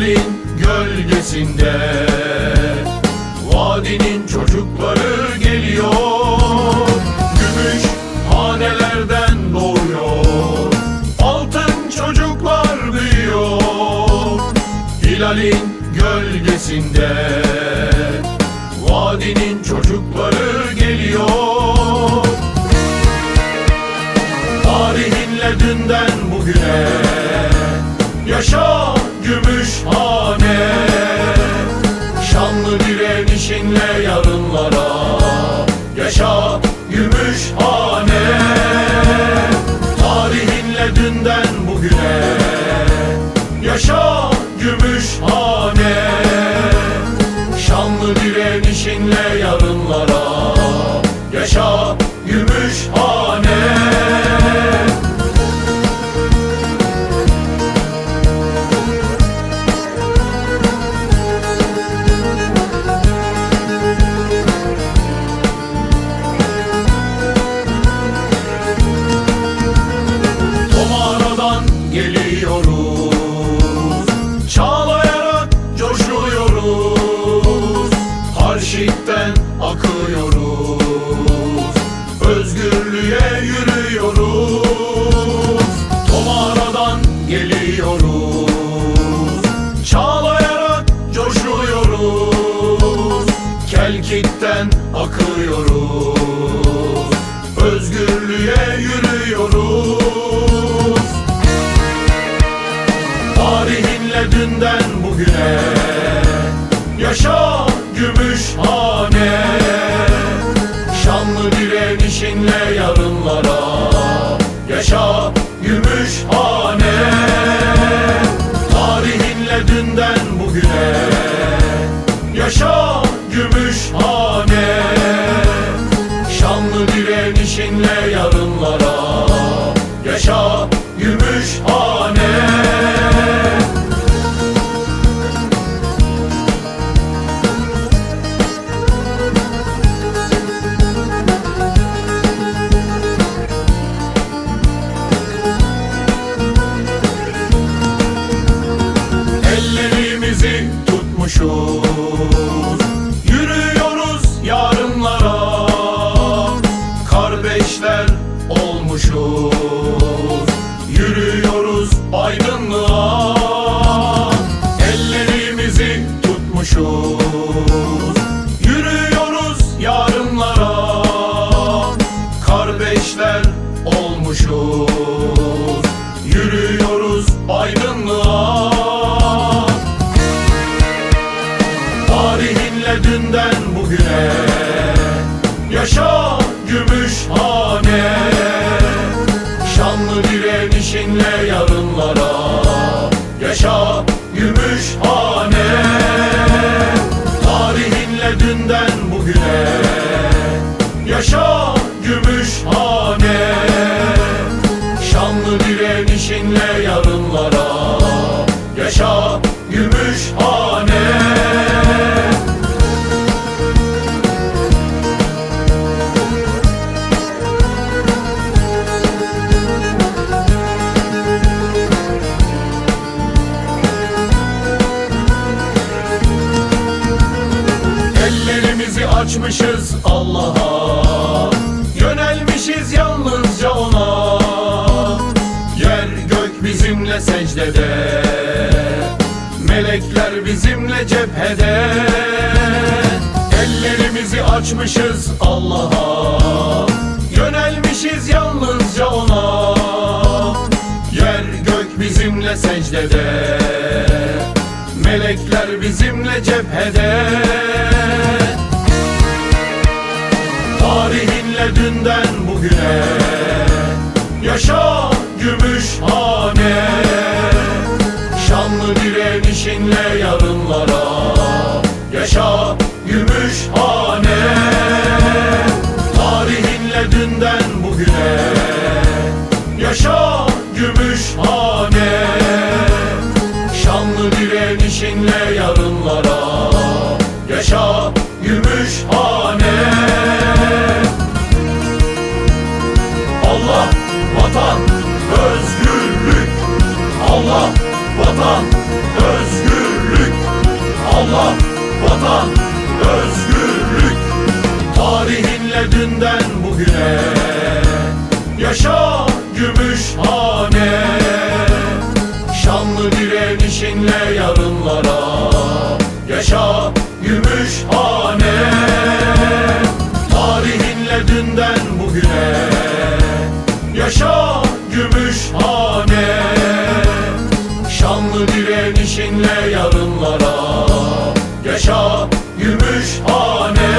Hilalin gölgesinde. Vadinin çocukları geliyor. Gümüş hanelerden doğuyor. Altın çocuklar büyüyor. Hilalin gölgesinde. Vadinin çocukları geliyor. Tarihinle dünden bugüne Yaşa Gümüşhane. Şanlı direnişinle yarınlara Yaşa Gümüşhane. Tarihinle dünden bugüne Yaşa Gümüşhane. Şanlı direnişinle yarınlara Yaşa Gümüşhane geliyoruz Çağlayarak coşuyoruz. Harşikten akıyoruz. Özgürlüğe yürüyoruz. Tomara'dan geliyoruz. Çağlayarak coşuyoruz. Kelkit'ten akıyoruz. Özgürlüğe yürüyoruz Dünden bugüne. Yaşa Gümüşhane Şanlı direnişinle yarınlara. Yaşa Gümüşhane Tarihinle dünden bugüne. Yaşa Gümüşhane Şanlı direnişinle yarınlara. Yaşa Gümüşhane tutmuşuz Yürüyoruz yarınlara. Kardeşler olmuşuz. Yürüyoruz aydınlığa. Tarihinle dünden bugüne Yaşa Gümüşhane. Şanlı direnişinle yarınlara Yaşa Gümüşhane Tarihinle Ellerimizi açmışız Allah'a Yönelmişiz yalnızca ona. Yer gök bizimle secdede Melekler bizimle cephede. Ellerimizi açmışız Allah'a Yönelmişiz yalnızca ona. Yer gök bizimle secdede Melekler bizimle cephede direnişinle yarınlara. Yaşa Gümüşhane Tarihinle dünden bugüne. Yaşa Gümüşhane Şanlı direnişinle yarınlara. Yaşa Gümüşhane Allah, Allah, vatan, özgürlük. Tarihinle dünden bugüne. Yaşa Gümüşhane. Şanlı direnişinle yarınlara. Yaşa Gümüşhane. Tarihinle dünden bugüne. Yaşa Gümüşhane. Şanlı direnişinle yarınlara Yaşa Gümüşhane